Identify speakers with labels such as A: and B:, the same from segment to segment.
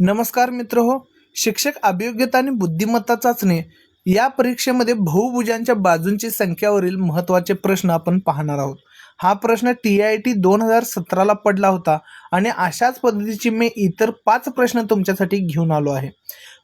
A: नमस्कार मित्र हो शिक्षक अभियोग्यता आणि बुद्धिमत्ता चाचणी या परीक्षेमध्ये बहुभुजांच्या बाजूंची संख्यावरील महत्त्वाचे प्रश्न आपण पाहणार आहोत. हा प्रश्न टी आय टी दोन हजार सतराला पडला होता आणि अशाच पद्धतीची मी इतर पाच प्रश्न तुमच्यासाठी घेऊन आलो आहे.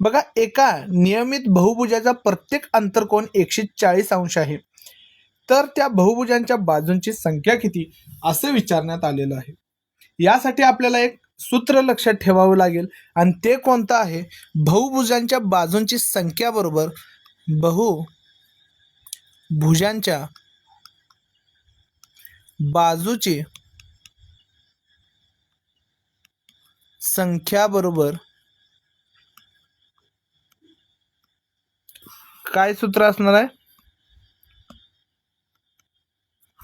A: बघा एका नियमित बहुभुजाचा प्रत्येक अंतरकोन एकशे चाळीस अंश आहे. तर त्या बहुभुजांच्या बाजूंची संख्या किती? असं विचारण्यात आलेलं आहे. यासाठी आपल्याला एक सूत्र लक्षात ठेवावं लागेल. आणि ते कोणतं आहे? बहुभुजांच्या बाजूंची संख्या बरोबर बहु भुजांच्या बाजूची संख्या बरोबर काय सूत्र असणार आहे?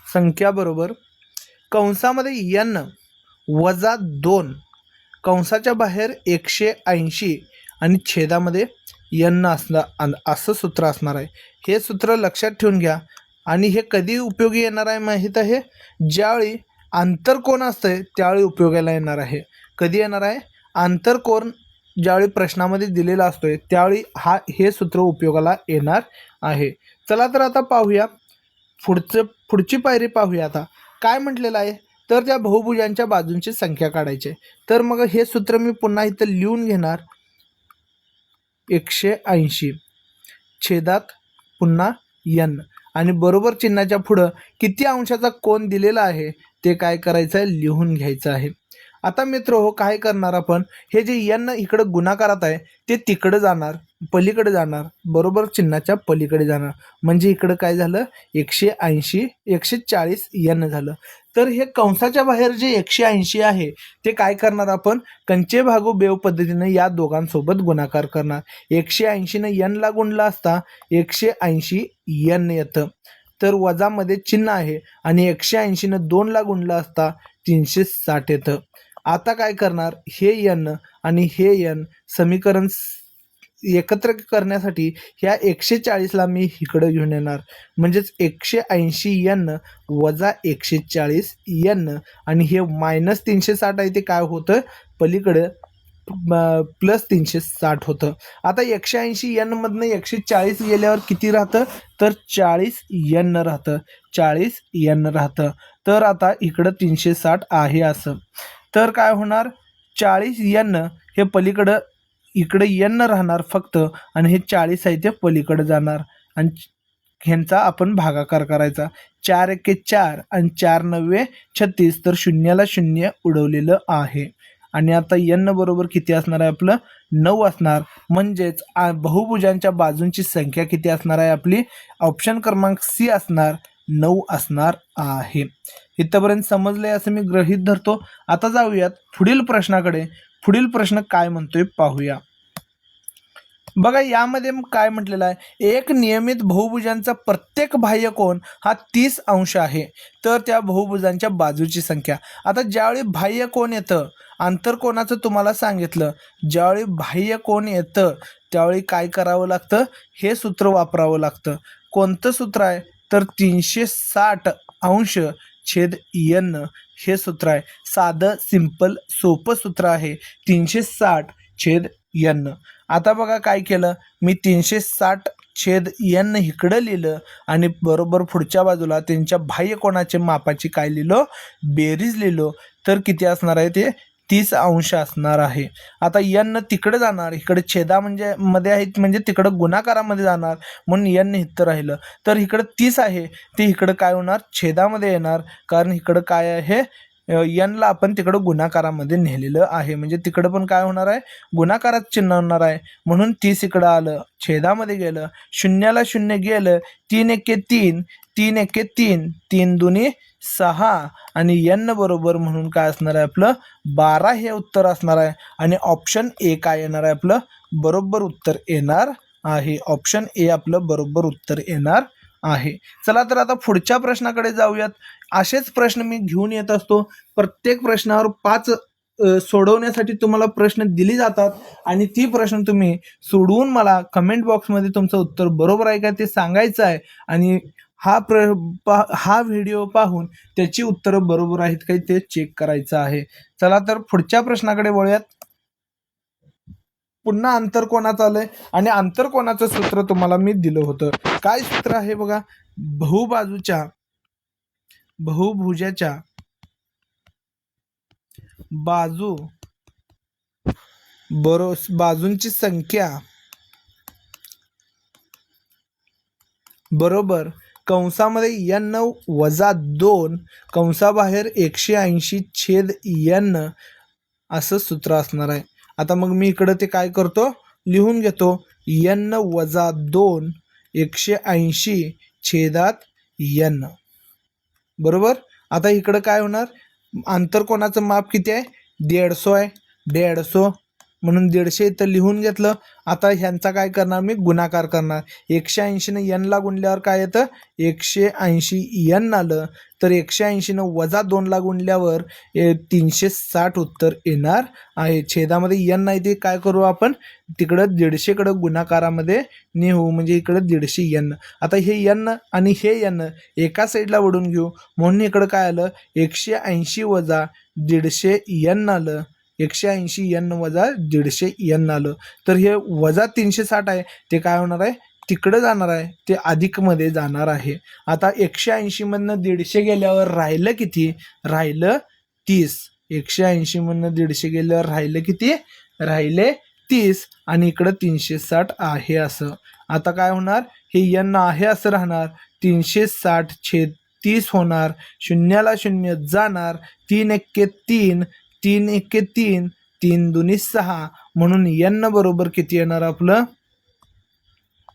A: संख्या बरोबर. कंसामध्ये यन वजा दोन कंसाच्या बाहेर एकशे ऐंशी आणि छेदामध्ये यन्न असणार असं सूत्र असणार आहे. हे सूत्र लक्षात ठेवून घ्या. आणि हे कधी उपयोगी येणार आहे माहीत आहे? ज्यावेळी आंतरकोन असतंय त्यावेळी उपयोगाला येणार आहे. कधी येणार आहे? आंतरकोण ज्यावेळी प्रश्नामध्ये दिलेला असतोय त्यावेळी हा हे सूत्र उपयोगाला येणार आहे. चला तर आता पाहूया. पुढचं पुढची पायरी पाहूया आता. काय म्हटलेलं आहे? तर त्या बहुभुजांच्या बाजूंची संख्या काढायची आहे. तर मग हे सूत्र मी पुन्हा इथं लिहून घेणार. एकशे ऐंशी. छेदात पुन्हा यन आणि बरोबर चिन्हाच्या पुढं किती अंशाचा कोण दिलेला आहे ते काय करायचं आहे लिहून घ्यायचं आहे. आता मित्र हो काय करणार आपण? हे जे यन इकडं गुणाकारात आहे ते तिकडं जाणार. पलीकडे जाणार बरोबर चिन्हाच्या पलीकडे जाणार. म्हणजे इकडं काय झालं? एकशे ऐंशी एकशे चाळीस यन झालं. तर हे कंसाच्या बाहेर जे एकशे ऐंशी आहे ते काय करणार आपण? कंचे भागो बेव पद्धतीने या दोघांसोबत गुणाकार करणार. एकशे ऐंशीनं यनला गुणला असता एकशे ऐंशी यन येतं. तर वजामध्ये चिन्ह आहे आणि एकशे ऐंशीनं दोनला गुणला असता तीनशे साठ येतं. आता काय करणार? हे यन आणि हे यन समीकरण एकत्र करण्यासाठी ह्या एकशे चाळीसला मी इकडं घेऊन येणार. म्हणजेच एकशे ऐंशी यन वजा एकशे चाळीस यन आणि हे मायनस तीनशे साठ आहे ते काय होतं? पलीकडं प्लस तीनशे साठ होतं. आता एकशे ऐंशी यनमधनं एकशे चाळीस गेल्यावर किती राहतं? तर चाळीस यन राहतं. चाळीस यन राहतं. तर आता इकडं तीनशे साठ आहे असं. तर काय होणार? चाळीस यन हे पलीकडं इकडे यन राहणार फक्त आणि हे चाळीस आहे ते पलीकडे जाणार. आणि ह्यांचा आपण भागाकार करायचा. चार एके चार आणि चार नव्वे छत्तीस तर शून्याला शून्य उडवलेलं आहे. आणि आता यन्न बरोबर किती असणार आहे आपलं? नऊ असणार. म्हणजेच बहुभुजांच्या बाजूंची संख्या किती असणार आहे आपली? ऑप्शन क्रमांक सी असणार. नऊ असणार आहे. इथंपर्यंत समजलंय असं मी गृहीत धरतो. आता जाऊयात पुढील प्रश्नाकडे. पुढील प्रश्न काय म्हणतोय पाहूया. बघा यामध्ये मग काय म्हटलेलं आहे? एक नियमित बहुभुजांचा प्रत्येक बाह्य कोण हा तीस अंश आहे. तर त्या बहुभुजांच्या बाजूची संख्या. आता ज्यावेळी बाह्य कोण येतं आंतरकोणाचं तुम्हाला सांगितलं. ज्यावेळी बाह्य कोण येतं त्यावेळी काय करावं लागतं? हे सूत्र वापरावं लागतं. कोणतं सूत्र आहे? तर तीनशे साठ अंश छेद यन हे सूत्र आहे. साधं सिंपल सोपं सूत्र आहे. तीनशे साठ छेद यन आता बघा काय केलं? मी तीनशे साठ छेद यन इकडं लिहिलं आणि बरोबर पुढच्या बाजूला त्यांच्या बाह्य कोणाचे मापाची काय लिहिलो? बेरीज लिहिलो. तर किती असणार आहे ते? तीस अंश असणार आहे. आता यन तिकडे जाणार इकडे छेदा म्हणजे मध्ये आहेत म्हणजे तिकडं गुणाकारामध्ये जाणार म्हणून यन इथं राहिलं. तर इकडं तीस आहे ते इकडं काय होणार? छेदामध्ये येणार कारण इकडं काय आहे? यनला आपण तिकडं गुणाकारामध्ये नेलेलं आहे. म्हणजे तिकडं पण काय होणार आहे? गुणाकारात चिन्ह होणार आहे. म्हणून तीस इकडं आलं छेदामध्ये गेलं शून्याला शून्य गेलं तीन एके तीन तीन एके तीन तीन दोन्ही सहा आणि यन बरोबर म्हणून काय असणार आहे आपलं? बारा हे उत्तर असणार आहे. आणि ऑप्शन ए काय येणार आहे आपलं? बरोबर उत्तर येणार आहे. ऑप्शन ए आपलं बरोबर उत्तर येणार आहे. चला तर आता पुढच्या प्रश्नाकडे जाऊयात. असेच प्रश्न मी घेऊन येत असतो. प्रत्येक प्रश्नावर पाच सोडवण्यासाठी तुम्हाला प्रश्न दिले जातात. आणि ती प्रश्न तुम्ही सोडवून मला कमेंट बॉक्समध्ये तुमचं उत्तर बरोबर आहे का ते सांगायचं आहे. आणि हा प्र पा हा व्हिडिओ पाहून त्याची उत्तरं बरोबर आहेत काही ते चेक करायचं आहे. चला तर पुढच्या प्रश्नाकडे वळूयात. पुन्हा अंतर कोणाचं आलंय? आणि अंतर कोणाचं सूत्र तुम्हाला मी दिलं होतं? काय सूत्र आहे बघा? बहुबाजूच्या बहुभुजाच्या बाजू बरो बाजूंची संख्या बरोबर कंसामध्ये एन वजा दोन कंसाबाहेर एकशे ऐंशी छेद एन असं सूत्र असणार आहे. आता मग मी इकडं ते काय करतो? लिहून घेतो. एन वजा दोन एकशे ऐंशी छेदात एन. बरोबर? आता इकडं काय होणार? आंतर कोणाचं माप किती आहे? दीडसो आहे. दीडसो म्हणून दीडशे इथं लिहून घेतलं. आता ह्यांचा काय करणार? मी गुणाकार करणार. एकशे ऐंशीनं यनला गुणल्यावर काय येतं? एकशे ऐंशी यन आलं. तर एकशे ऐंशीनं वजा दोनला गुणल्यावर ए, तीनशे साठ उत्तर येणार आहे. छेदामध्ये यन नाही ते काय करू आपण? तिकडं दीडशेकडं गुणाकारामध्ये नेऊ. म्हणजे इकडं दीडशे यन आता हे यन आणि हे यन एका साईडला वडून घेऊ. म्हणून इकडं काय आलं? एकशे ऐंशी वजा दीडशे यन आलं. एकशे ऐंशी एन वजा दीडशे एन आलं. तर हे वजा तीनशे साठ आहे. ते काय होणार आहे? तिकडं जाणार आहे. ते अधिकमध्ये जाणार आहे. आता एकशे ऐंशीमधनं दीडशे गेल्यावर राहिलं किती? राहिलं तीस. एकशे ऐंशीमधनं दीडशे गेल्यावर राहिलं किती? राहिले तीस. आणि इकडं तीनशे साठ आहे असं. आता काय होणार? हे यन आहे असं राहणार. तीनशे साठ छेद तीस होणार. शून्याला शून्य जाणार. तीन एक्के तीन. तीन एके तीन तीन दुनी सहा. म्हणून एन बरोबर किती येणार आपलं?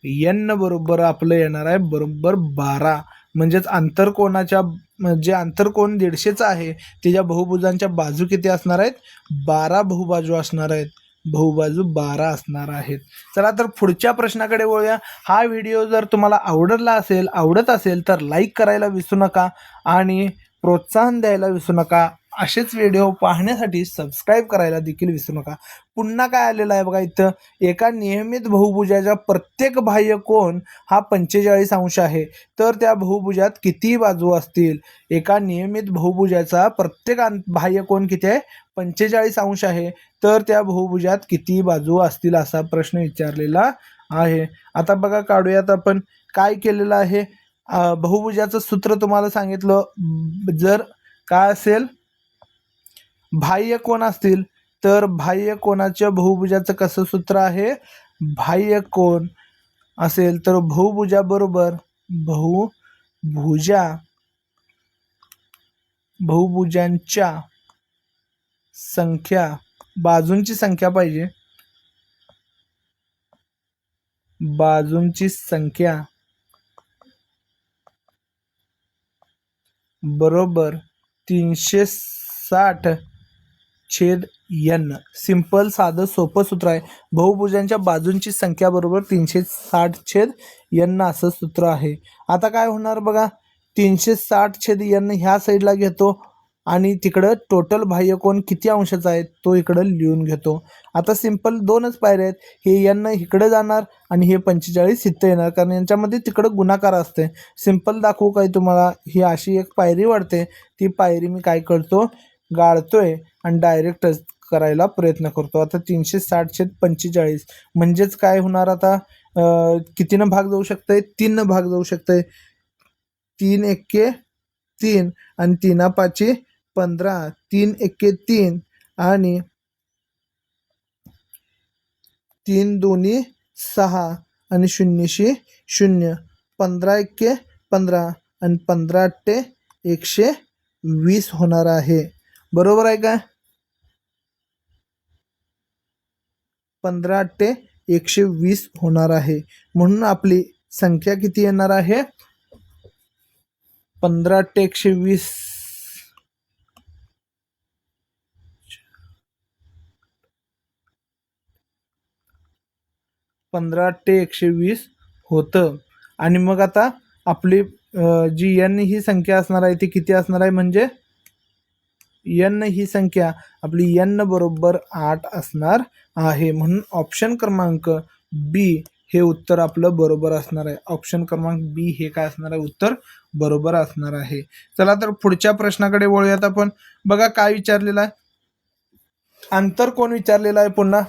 A: एन बरोबर आपलं येणार आहे बरोबर बारा. म्हणजेच आंतरकोणाच्या जे म्हणजे आंतरकोण दीडशेचं आहे त्याच्या बहुभुजांच्या बाजू किती असणार आहेत? बारा बहुबाजू असणार आहेत. बहुबाजू बारा असणार आहेत. चला तर पुढच्या प्रश्नाकडे वळूया. हा व्हिडिओ जर तुम्हाला आवडला असेल आवडत असेल तर लाईक करायला विसरू नका आणि प्रोत्साहन द्यायला विसरू नका. असेच व्हिडिओ पाहण्यासाठी सबस्क्राईब करायला देखील विसरू नका. पुन्हा काय आलेलं आहे बघा इथं? एका नियमित बहुभुजाच्या प्रत्येक बाह्य कोण हा पंचेचाळीस अंश आहे. तर त्या बहुभुजात किती बाजू असतील? एका नियमित बहुभुजाचा प्रत्येक बाह्य कोण किती आहे? पंचेचाळीस अंश आहे. तर त्या बहुभुजात किती बाजू असतील असा प्रश्न विचारलेला आहे. आता बघा काढूयात आपण. काय केलेलं आहे? बहुभुजाचं सूत्र तुम्हाला सांगितलं. जर काय असेल? बाह्य कोण असतील? तर बाह्य कोणाच्या बहुभुजाचं कसं सूत्र आहे? बाह्य कोण असेल तर बहुभुजाबरोबर बहुभुजा. बहुभुजांच्या संख्या बाजूंची संख्या पाहिजे. बाजूंची संख्या बरोबर तीनशे साठ छेद यन. सिंपल साधं सोपं सूत्र आहे. बहुभुजांच्या बाजूंची संख्या बरोबर तीनशे साठ छेद यन असं सूत्र आहे. आता काय होणार बघा? तीनशे साठ छेद यन ह्या साईडला घेतो आणि तिकडं टोटल बाह्य कोण किती अंशाचा आहे तो इकडं लिहून घेतो. आता सिंपल दोनच पायऱ्या आहेत. हे एन इकडं जाणार आणि हे पंचेचाळीस इथं येणार. कारण यांच्यामध्ये तिकडं गुणाकार असते सिंपल दाखवू काय तुम्हाला? ही अशी एक पायरी वाढते. ती पायरी मी काय करतो? गाळतोय आणि डायरेक्टच करायला प्रयत्न करतो. आता तीनशे साठशे पंचेचाळीस म्हणजेच काय होणार आता? कितीनं भाग जाऊ शकतंय? तीननं भाग जाऊ शकतंय. तीन एक्के तीन आणि तीना पाची पंधरा. तीन एक्के तीन आणि तीन दोन्ही सहा आणि शून्यशी शून्य. पंधरा एक्के पंधरा आणि पंधरा अट्टे एकशे वीस होणार आहे. बरोबर आहे का पंधरा ते एकशे वीस होणार आहे. म्हणून आपली संख्या किती येणार आहे? पंधरा ते एकशे वीस. पंधरा ते एकशे वीस होतं. आणि मग आता आपली जी एन ही संख्या असणार आहे ती किती असणार आहे? म्हणजे एन ही संख्या आपली एन बरोबर आठ असणार आहे. म्हणून ऑप्शन क्रमांक बी हे उत्तर आपलं बरोबर असणार आहे. ऑप्शन क्रमांक बी हे काय असणार आहे? उत्तर बरोबर असणार आहे. चला तर पुढच्या प्रश्नाकडे वळूयात आपण. बघा काय विचारलेलं आहे? अंतर कोण विचारलेलं आहे पुन्हा?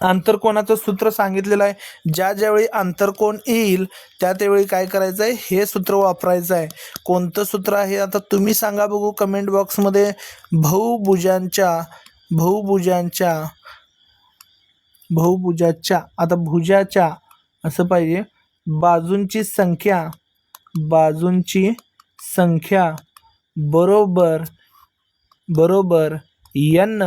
A: आंतरकोणाचं सूत्र सांगितलेलं आहे? ज्या ज्यावेळी आंतरकोण येईल त्या त्यावेळी काय करायचं आहे? हे सूत्र वापरायचं आहे. कोणतं सूत्र आहे? आता तुम्ही सांगा बघू कमेंट बॉक्समध्ये बहुभुजांच्या बहुभुजांच्या बहुभुजाच्या आता भुजाच्या असं पाहिजे. बाजूंची संख्या बाजूंची संख्या बरोबर बरोबर यन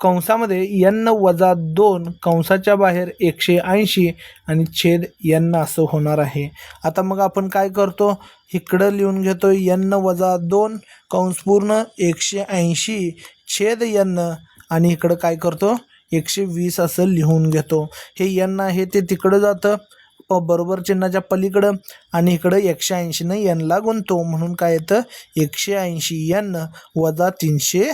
A: कंसामध्ये यन्न वजा दोन कंसाच्या बाहेर एकशे ऐंशी आणि छेद यन्न असं होणार आहे. आता मग आपण काय करतो? इकडं लिहून घेतो यन्न वजा दोन कंस पूर्ण एकशे ऐंशी छेद यन्न आणि इकडं काय करतो? एकशे वीस असं लिहून घेतो. हे यन्न आहे ते तिकडं जातं प बरोबर चिन्हाच्या पलीकडं आणि इकडं एकशे ऐंशीनं यनला गुंतो म्हणून काय येतं? एकशे ऐंशी यन वजा तीनशे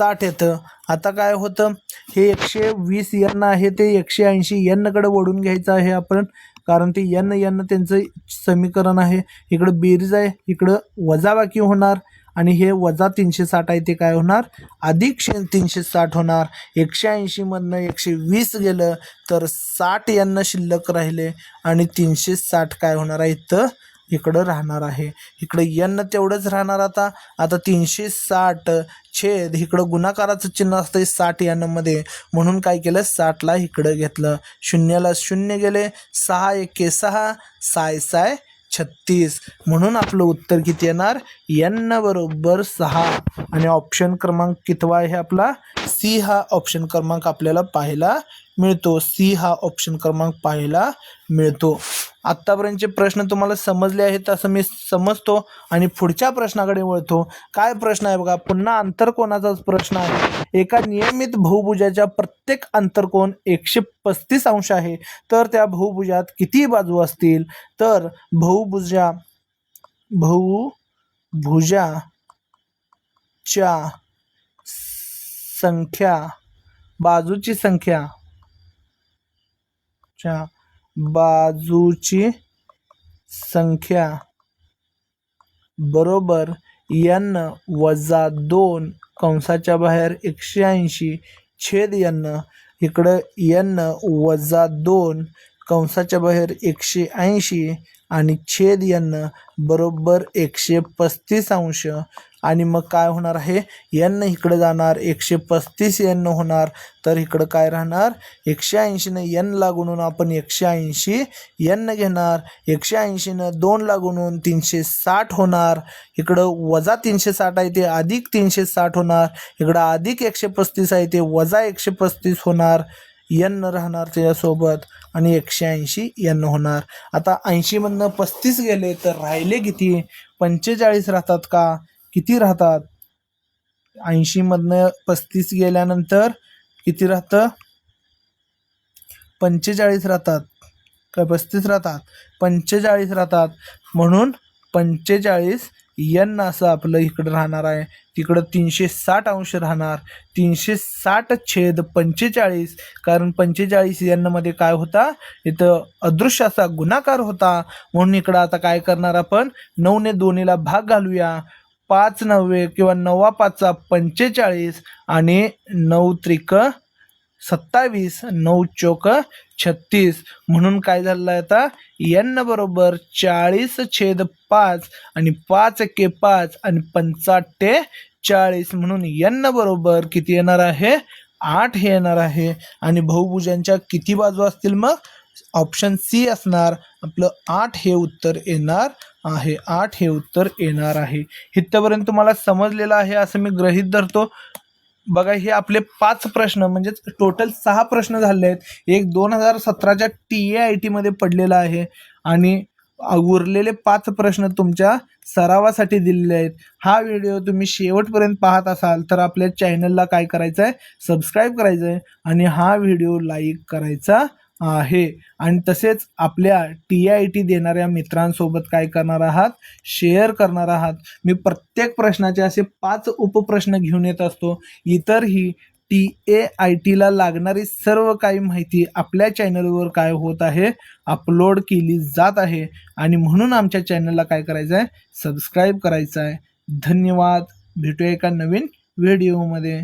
A: साठ येतं. आता काय होतं? हे एकशे वीस यन आहे ते एकशे ऐंशी यनकडे ओढून घ्यायचं आहे आपण. कारण ते यन यन त्यांचं समीकरण आहे. इकडं बेरीज आहे इकडं वजाबाकी होणार. आणि हे वजा तीनशे साठ आहे ते काय होणार? अधिक शे तीनशे साठ होणार. एकशे ऐंशीमधनं एकशे वीस गेलं तर साठ यांना शिल्लक राहिले. आणि तीनशे साठ काय होणार आहे? तर इकडं राहणार आहे. इकडं यन तेवढंच राहणार आता. आता तीनशे साठ छेद इकडं गुणाकाराचं चिन्ह असतं साठ यानमध्ये म्हणून काय केलं? साठला इकडं घेतलं. शून्याला शून्य गेले. सहा एके सहा साय साय छत्तीस. म्हणून आपलं उत्तर किती येणार? एन बरोबर सहा. आणि ऑप्शन क्रमांक कितवा आहे आपला? सी हा ऑप्शन क्रमांक आपल्याला पाहायला मिळतो. सी हा ऑप्शन क्रमांक पाहायला मिळतो. आत्तापर्यंतचे प्रश्न तुम्हाला समजले आहेत असं मी समजतो आणि पुढच्या प्रश्नाकडे वळतो. काय प्रश्न आहे बघा पुन्हा आंतरकोणाचाच प्रश्न आहे? एका नियमित बहुभुजाच्या प्रत्येक आंतरकोण एकशे पस्तीस अंश आहे. तर त्या बहुभुजात किती बाजू असतील? तर बहुभुजा बहुभुजाच्या संख्या बाजूची संख्या च्या बाजूची संख्या बरोबर यन वजा दोन कंसाच्या बाहेर एकशे ऐंशी छेद यन इकडं यन वजा दोन कंसाच्या बाहेर एकशे ऐंशी आणि छेद यन बरोबर एकशे पस्तीस अंश. आणि मग काय होणार आहे? एन इकडं जाणार एकशे पस्तीस एन होणार. तर इकडं काय राहणार? एकशे ऐंशीनं एनला लागून आपण एकशे ऐंशी एन घेणार. एकशे ऐंशीनं दोन लागून तीनशे साठ होणार. इकडं वजा तीनशे साठ आहे ते अधिक तीनशे साठ होणार. इकडं अधिक एकशे पस्तीस आहे ते वजा एकशे पस्तीस होणार. एन राहणार त्याच्यासोबत आणि एकशे ऐंशी एन होणार. आता ऐंशीमधनं पस्तीस गेले तर राहिले किती? पंचेचाळीस राहतात का? किती राहतात? ऐंशीमधनं पस्तीस गेल्यानंतर किती राहतं? पंचेचाळीस राहतात. काय पस्तीस राहतात? पंचेचाळीस राहतात. म्हणून पंचेचाळीस यन असं आपलं इकडं राहणार आहे. तिकडं तीनशे साठ अंश राहणार. तीनशे साठ छेद पंचेचाळीस. कारण पंचेचाळीस यनमध्ये काय होता? इथं अदृश्य असा गुणाकार होता. म्हणून इकडं आता काय करणार आपण? नऊने दोन्हीला भाग घालूया. पाच नव्वे किंवा नवा पाचचा पंचेचाळीस आणि नऊ त्रिक सत्तावीस नऊ चोक छत्तीस. म्हणून काय झालं आहे आता? एन बरोबर चाळीस छेद पाच आणि पाच के पाच आणि पंचाट्टे चाळीस. म्हणून एन बरोबर किती येणार आहे? आठ हे येणार आहे. आणि बहुभुजांच्या किती बाजू असतील मग? ऑप्शन सी असणार. आपलं आठ हे उत्तर येणार आहे. आठ हे उत्तर येणार आहे. इथपर्यंत तुम्हाला समजलेलं आहे असं मी गृहित धरतो. बघा हे आपले पाच प्रश्न म्हणजेच टोटल सहा प्रश्न झाले आहेत. एक दोन हजार सतराच्या टी ए आय टीमध्ये पडलेला आहे. आणि उरलेले पाच प्रश्न तुमच्या सरावासाठी दिलेले आहेत. हा व्हिडिओ तुम्ही शेवटपर्यंत पाहत असाल तर आपल्या चॅनलला काय करायचं आहे सबस्क्राईब करायचं आहे आणि हा व्हिडिओ लाईक करायचा आहे. आणि तसेच आपल्या टी आय टी देणाऱ्या मित्रांसोबत काय करणार आहात? शेअर करणार आहात. मी प्रत्येक प्रश्नाचे असे पाच उपप्रश्न घेऊन येत असतो. इतरही टी ए आय टीला लागणारी सर्व काही माहिती आपल्या चॅनलवर काय होत आहे अपलोड केली जात आहे. आणि म्हणून आमच्या चॅनलला काय करायचं आहे सबस्क्राईब करायचं आहे धन्यवाद. भेटूया एका नवीन व्हिडिओमध्ये.